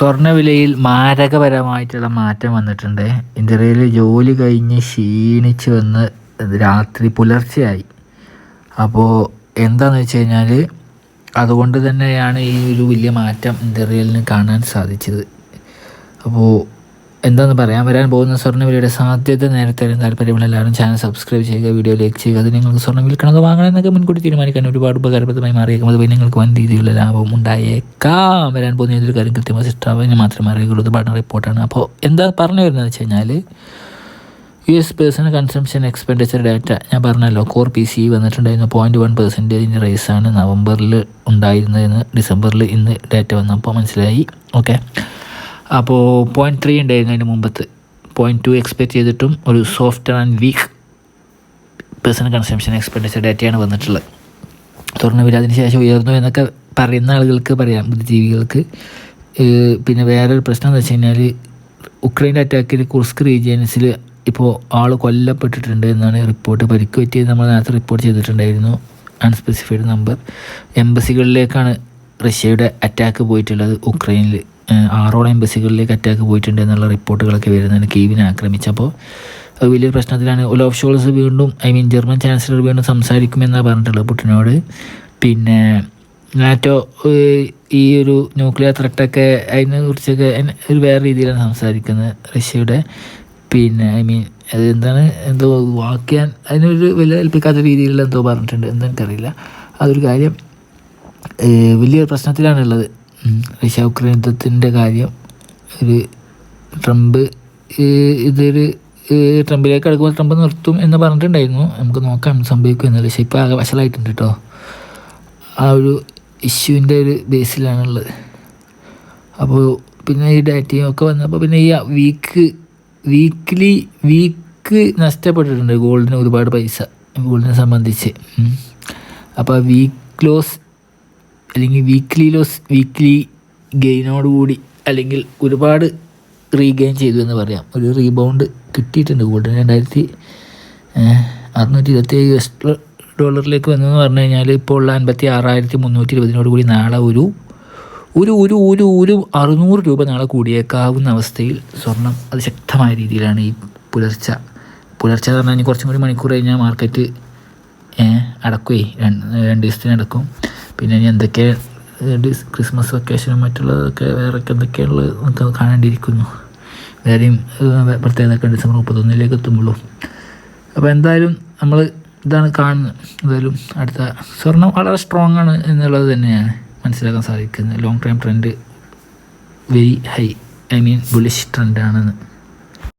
സ്വർണവിലയിൽ മാരകപരമായിട്ടുള്ള മാറ്റം വന്നിട്ടുണ്ട്. ഇന്ത്യയിൽ ജോലി കഴിഞ്ഞ് ക്ഷീണിച്ച് വന്ന് രാത്രി പുലർച്ചെയായി. അപ്പോൾ എന്താണെന്ന് വെച്ച് കഴിഞ്ഞാൽ അതുകൊണ്ട് തന്നെയാണ് ഈ ഒരു വലിയ മാറ്റം ഇന്ത്യയിൽ കാണാൻ സാധിച്ചത്. അപ്പോൾ എന്താണെന്ന് പറയാൻ വരാൻ പോകുന്ന സ്വർണവിലയുടെ സാധ്യത നേരത്തെ താല്പര്യമുള്ള എല്ലാവരും ചാനൽ സബ്സ്ക്രൈബ് ചെയ്യുക വീഡിയോ ലൈക്ക് ചെയ്യുക. അത് നിങ്ങൾക്ക് സ്വർണം വാങ്ങണം എന്നൊക്കെ മുൻകൂട്ടി തീരുമാനിക്കാൻ ഒരുപാട് ഉപകാരപ്രദമായി മാറിയേക്കും. അതുപോലെ നിങ്ങൾക്ക് വൻ രീതിയിലുള്ള ലാഭം ഉണ്ടായേക്കാം. വരാൻ പോകുന്ന ഏതൊരു കാര്യം കൃത്യമായി സിസ്റ്റാവിന് മാത്രമേ അറിയുള്ളൂ ഇത് പഠന റിപ്പോർട്ടാണ് അപ്പോൾ എന്താ പറഞ്ഞു വരുന്നത് വെച്ച് കഴിഞ്ഞാൽ U S personal consumption expenditure data ഞാൻ പറഞ്ഞല്ലോ കോർ പി സി വന്നിട്ടുണ്ടായിരുന്നു. പോയിന്റ് വൺ പെർസെന്റേജിന്റെ റേസാണ് നവംബറിൽ ഉണ്ടായിരുന്നതെന്ന് ഡിസംബറിൽ ഇന്ന് ഡാറ്റ വന്നപ്പോൾ മനസ്സിലായി. ഓക്കെ അപ്പോൾ പോയിന്റ് ത്രീ ഉണ്ടായിരുന്നു അതിന് മുമ്പത്ത്. പോയിന്റ് ടു എക്സ്പെക്ട് ചെയ്തിട്ടും ഒരു soft and weak personal consumption expenditure ഡാറ്റയാണ് വന്നിട്ടുള്ളത്. തുറന്നു വില ശേഷം ഉയർന്നു എന്നൊക്കെ പറയുന്ന ആളുകൾക്ക് പറയാം ബുദ്ധിജീവികൾക്ക്. പിന്നെ വേറൊരു പ്രശ്നം എന്ന് വെച്ച് കഴിഞ്ഞാൽ ഉക്രൈൻ അറ്റാക്കിൽ കുർസ്ക് റീജിയൻസിൽ ഇപ്പോൾ ആൾ കൊല്ലപ്പെട്ടിട്ടുണ്ട് എന്നാണ് റിപ്പോർട്ട് പരിക്ക് പറ്റിയത് നമ്മൾ നേരത്തെ റിപ്പോർട്ട് ചെയ്തിട്ടുണ്ടായിരുന്നു അൺസ്പെസിഫൈഡ് നമ്പർ എംബസികളിലേക്കാണ് റഷ്യയുടെ അറ്റാക്ക് പോയിട്ടുള്ളത് ഉക്രൈനിൽ ആറോളം എംബസികളിലേക്ക് അറ്റാക്ക് പോയിട്ടുണ്ട് എന്നുള്ള റിപ്പോർട്ടുകളൊക്കെ വരുന്നുണ്ട് കീവിനെ ആക്രമിച്ചപ്പോൾ. അത് വലിയൊരു പ്രശ്നത്തിലാണ്. ഒലോഫ് ഷോൾസ് വീണ്ടും ഐ മീൻ ജർമ്മൻ ചാൻസലർ വീണ്ടും സംസാരിക്കുമെന്നാണ് പറഞ്ഞിട്ടുള്ളത് പുട്ടിനോട് പിന്നെ നാറ്റോ ഈ ഒരു ന്യൂക്ലിയർ ത്രെട്ടൊക്കെ അതിനെ കുറിച്ചൊക്കെ ഒരു വേറെ രീതിയിലാണ് സംസാരിക്കുന്നത് റഷ്യയുടെ. പിന്നെ ഐ മീൻ അത് എന്താണ് എന്തോ വാക്യാൻ അതിനൊരു വില ഏൽപ്പിക്കാത്ത രീതിയിലുള്ള എന്തോ പറഞ്ഞിട്ടുണ്ട്. എന്താ എനിക്കറിയില്ല. അതൊരു കാര്യം വലിയൊരു പ്രശ്നത്തിലാണുള്ളത്. റഷ്യ ഉക്രൈൻ യുദ്ധത്തിന്റെ കാര്യം ഒരു ട്രംപ് ഇതൊരു ട്രംപിലേക്ക് അടുക്കുമ്പോൾ ട്രംപ് നിർത്തും എന്ന് പറഞ്ഞിട്ടുണ്ടായിരുന്നു. നമുക്ക് നോക്കാം സംഭവിക്കും എന്നല്ല പക്ഷേ ഇപ്പോൾ ആകെ വശലായിട്ടുണ്ട് കേട്ടോ. ആ ഒരു ഇഷ്യൂവിന്റെ ഒരു ബേസിലാണുള്ളത്. അപ്പോൾ പിന്നെ ഈ ഡാറ്റയും ഒക്കെ വന്നപ്പോൾ പിന്നെ ഈ വീക്ക് വീക്ക്ലി വീക്ക് നഷ്ടപ്പെട്ടിട്ടുണ്ട് ഗോൾഡിന് ഒരുപാട് പൈസ ഗോൾഡിനെ സംബന്ധിച്ച്. അപ്പോൾ വീക്ക് ലോസ് അല്ലെങ്കിൽ വീക്ക്ലി ലോസ് വീക്ക്ലി ഗെയിനോടുകൂടി അല്ലെങ്കിൽ ഒരുപാട് റീഗെയിൻ ചെയ്തു എന്ന് പറയാം. ഒരു റീബൗണ്ട് കിട്ടിയിട്ടുണ്ട്. കൂടുതൽ രണ്ടായിരത്തി അറുന്നൂറ്റി ഇരുപത്തി ഏഴ് യു എസ് ഡോളറിലേക്ക് വന്നെന്ന് പറഞ്ഞു കഴിഞ്ഞാൽ ഇപ്പോൾ ഉള്ള അൻപത്തി ആറായിരത്തി മുന്നൂറ്റി ഇരുപതിനോട് കൂടി നാളെ ഒരു ഒരു ഒരു ഒരു ഒരു അറുന്നൂറ് രൂപ നാളെ കൂടിയേക്കാവുന്ന അവസ്ഥയിൽ സ്വർണം അത് ശക്തമായ രീതിയിലാണ് ഈ പുലർച്ച. പുലർച്ച എന്ന് പറഞ്ഞാൽ കുറച്ചും കൂടി മണിക്കൂർ കഴിഞ്ഞാൽ മാർക്കറ്റ് അടക്കുകയും രണ്ട് രണ്ട് ദിവസത്തിന് അടക്കും. പിന്നെ ഇനി എന്തൊക്കെ ക്രിസ്മസ് വെക്കേഷനും മറ്റുള്ളതൊക്കെ വേറെ എന്തൊക്കെയുള്ളത് നമുക്ക് കാണേണ്ടിയിരിക്കുന്നു. വേറെയും പ്രത്യേകത ഡിസംബർ മുപ്പത്തൊന്നിലേക്ക് എത്തുമ്പോഴും. അപ്പോൾ എന്തായാലും നമ്മൾ ഇതാണ് കാണുന്നത്. എന്തായാലും അടുത്ത സ്വർണം വളരെ സ്ട്രോങ് ആണ് എന്നുള്ളത് തന്നെയാണ് മനസ്സിലാക്കാൻ സാധിക്കുന്നത്. Long time trend very high I mean bullish ട്രെൻഡാണെന്ന്